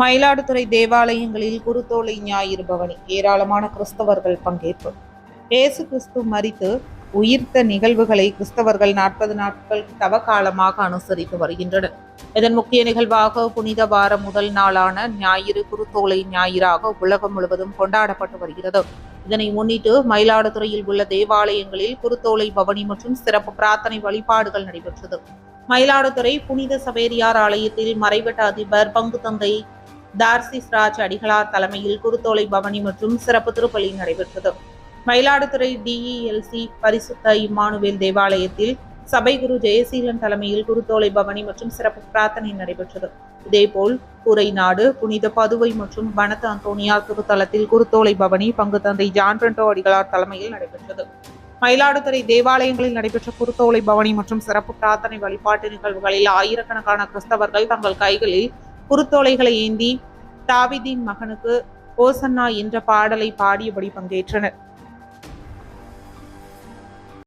மயிலாடுதுறை தேவாலயங்களில் குருத்தோலை ஞாயிறு பவனி. ஏராளமான கிறிஸ்தவர்கள் பங்கேற்பு. இயேசு கிறிஸ்து மறித்து உயிர்த்த நிகழ்வுகளை கிறிஸ்தவர்கள் நாற்பது நாட்கள் தவக்காலமாக அனுசரித்து வருகின்றனர். இதன் முக்கிய நிகழ்வாக புனித வார முதல் நாளான ஞாயிறு குருத்தோலை ஞாயிறாக உலகம் முழுவதும் கொண்டாடப்பட்டு வருகிறது. இதனை முன்னிட்டு மயிலாடுதுறையில் உள்ள தேவாலயங்களில் குருத்தோலை பவனி மற்றும் சிறப்பு பிரார்த்தனை வழிபாடுகள் நடைபெற்றது. மயிலாடுதுறை புனித சவேரியார் ஆலயத்தில் மறைவட்ட அதிபர் பங்கு தந்தை தார்சிஸ் ராஜ் அடிகளார் தலைமையில் குருத்தோலை பவனி மற்றும் சிறப்பு திருப்பலி நடைபெற்றது. மயிலாடுதுறை டிஇஎல்சி பரிசுத்த இம்மானுவேல் தேவாலயத்தில் சபை குரு ஜெயசீலன் தலைமையில் குருத்தோலை பவனி மற்றும் சிறப்பு பிரார்த்தனை நடைபெற்றது. இதேபோல் கூரை புனித பதுவை மற்றும் வனத்து அந்தோனியார் திருத்தலத்தில் குருத்தோலை பவனி பங்கு தந்தை ஜான் பிரண்டோ அடிகளார் தலைமையில் நடைபெற்றது. மயிலாடுதுறை தேவாலயங்களில் நடைபெற்ற குருத்தோலை பவனி மற்றும் சிறப்பு பிரார்த்தனை வழிபாட்டு நிகழ்வுகளில் ஆயிரக்கணக்கான கிறிஸ்தவர்கள் தங்கள் கைகளில் குருத்தோலைகளை ஏந்தி தாவிதின் மகனுக்கு ஓசன்னா என்ற பாடலை பாடியபடி பங்கேற்றனர்.